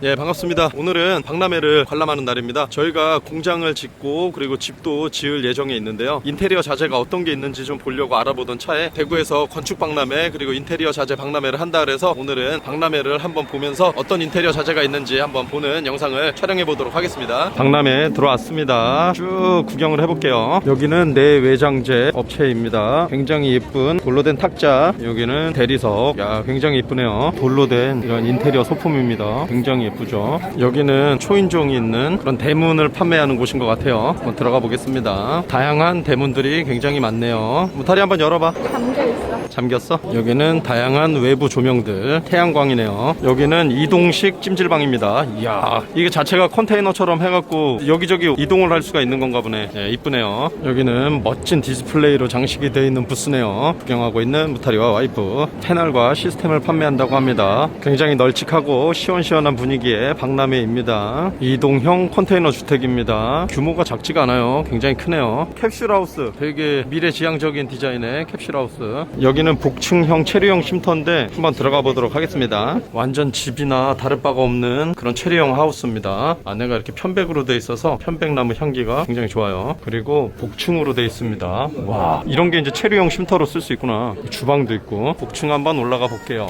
네 반갑습니다. 오늘은 박람회를 관람하는 날입니다. 저희가 공장을 짓고 그리고 집도 지을 예정에 있는데요. 인테리어 자재가 어떤 게 있는지 좀 보려고 알아보던 차에 대구에서 건축 박람회 그리고 인테리어 자재 박람회를 한다 그래서 오늘은 박람회를 한번 보면서 어떤 인테리어 자재가 있는지 한번 보는 영상을 촬영해 보도록 하겠습니다. 박람회 들어왔습니다. 쭉 구경을 해볼게요. 여기는 내외장재 업체입니다. 굉장히 예쁜 돌로 된 탁자. 여기는 대리석. 야 굉장히 예쁘네요. 돌로 된 이런 인테리어 소품입니다. 굉장히 예쁘죠? 여기는 초인종이 있는 그런 대문을 판매하는 곳인 것 같아요. 한번 들어가 보겠습니다. 다양한 대문들이 굉장히 많네요. 무타리 한번 열어봐. 잠겨 있어. 잠겼어? 여기는 다양한 외부 조명들 태양광이네요. 여기는 이동식 찜질방입니다. 이야 이게 자체가 컨테이너처럼 해갖고 여기저기 이동을 할 수가 있는 건가 보네. 예, 이쁘네요. 여기는 멋진 디스플레이로 장식이 되어 있는 부스네요. 구경하고 있는 무타리와 와이프. 패널과 시스템을 판매한다고 합니다. 굉장히 널찍하고 시원시원한 분위기 의 박람회입니다. 이동형 컨테이너 주택입니다. 규모가 작지가 않아요. 굉장히 크네요. 캡슐하우스. 되게 미래지향적인 디자인의 캡슐하우스. 여기는 복층형 체류형 쉼터인데 한번 들어가 보도록 하겠습니다. 완전 집이나 다를 바가 없는 그런 체류형 하우스입니다. 안에가 이렇게 편백으로 되어 있어서 편백나무 향기가 굉장히 좋아요. 그리고 복층으로 되어 있습니다. 와 이런 게 이제 체류형 쉼터로 쓸 수 있구나. 주방도 있고 복층 한번 올라가 볼게요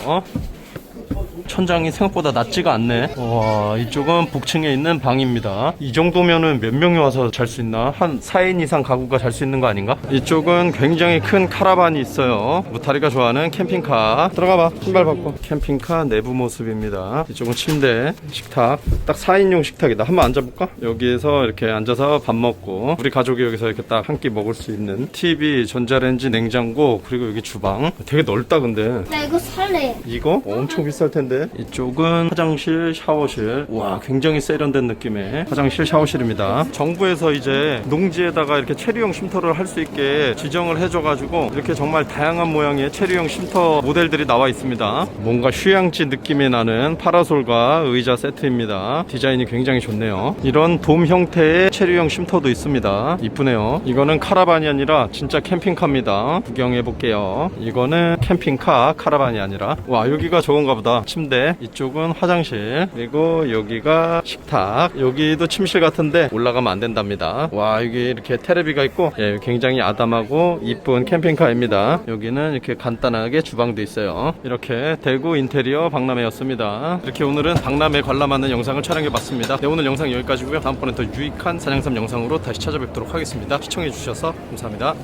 천장이 생각보다 낮지가 않네. 와, 이쪽은 복층에 있는 방입니다. 이 정도면은 몇 명이 와서 잘 수 있나? 한 4인 이상 가구가 잘 수 있는 거 아닌가? 이쪽은 굉장히 큰 카라반이 있어요. 무타리가 좋아하는 캠핑카. 들어가 봐. 신발 벗고. 캠핑카 내부 모습입니다. 이쪽은 침대, 식탁. 딱 4인용 식탁이다. 한번 앉아볼까? 여기에서 이렇게 앉아서 밥 먹고 우리 가족이 여기서 이렇게 딱 한 끼 먹을 수 있는 TV, 전자레인지, 냉장고, 그리고 여기 주방. 되게 넓다 근데. 나 이거 살래. 이거 엄청 비쌀 텐데 이쪽은 화장실 샤워실. 와 굉장히 세련된 느낌의 화장실 샤워실입니다. 정부에서 이제 농지에다가 이렇게 체류형 쉼터를 할 수 있게 지정을 해줘가지고 이렇게 정말 다양한 모양의 체류형 쉼터 모델들이 나와 있습니다. 뭔가 휴양지 느낌이 나는 파라솔과 의자 세트입니다. 디자인이 굉장히 좋네요. 이런 돔 형태의 체류형 쉼터도 있습니다. 이쁘네요. 이거는 카라반이 아니라 진짜 캠핑카입니다. 구경해 볼게요. 이거는 캠핑카 카라반이 아니라. 와 여기가 좋은가 보다. 침대 이쪽은 화장실 그리고 여기가 식탁. 여기도 침실 같은데 올라가면 안 된답니다. 와 여기 이렇게 테레비가 있고 예, 굉장히 아담하고 이쁜 캠핑카입니다. 여기는 이렇게 간단하게 주방도 있어요. 이렇게 대구 인테리어 박람회였습니다. 이렇게 오늘은 박람회 관람하는 영상을 촬영해 봤습니다. 네, 오늘 영상 여기까지고요. 다음번에 더 유익한 산양삼 영상으로 다시 찾아뵙도록 하겠습니다. 시청해 주셔서 감사합니다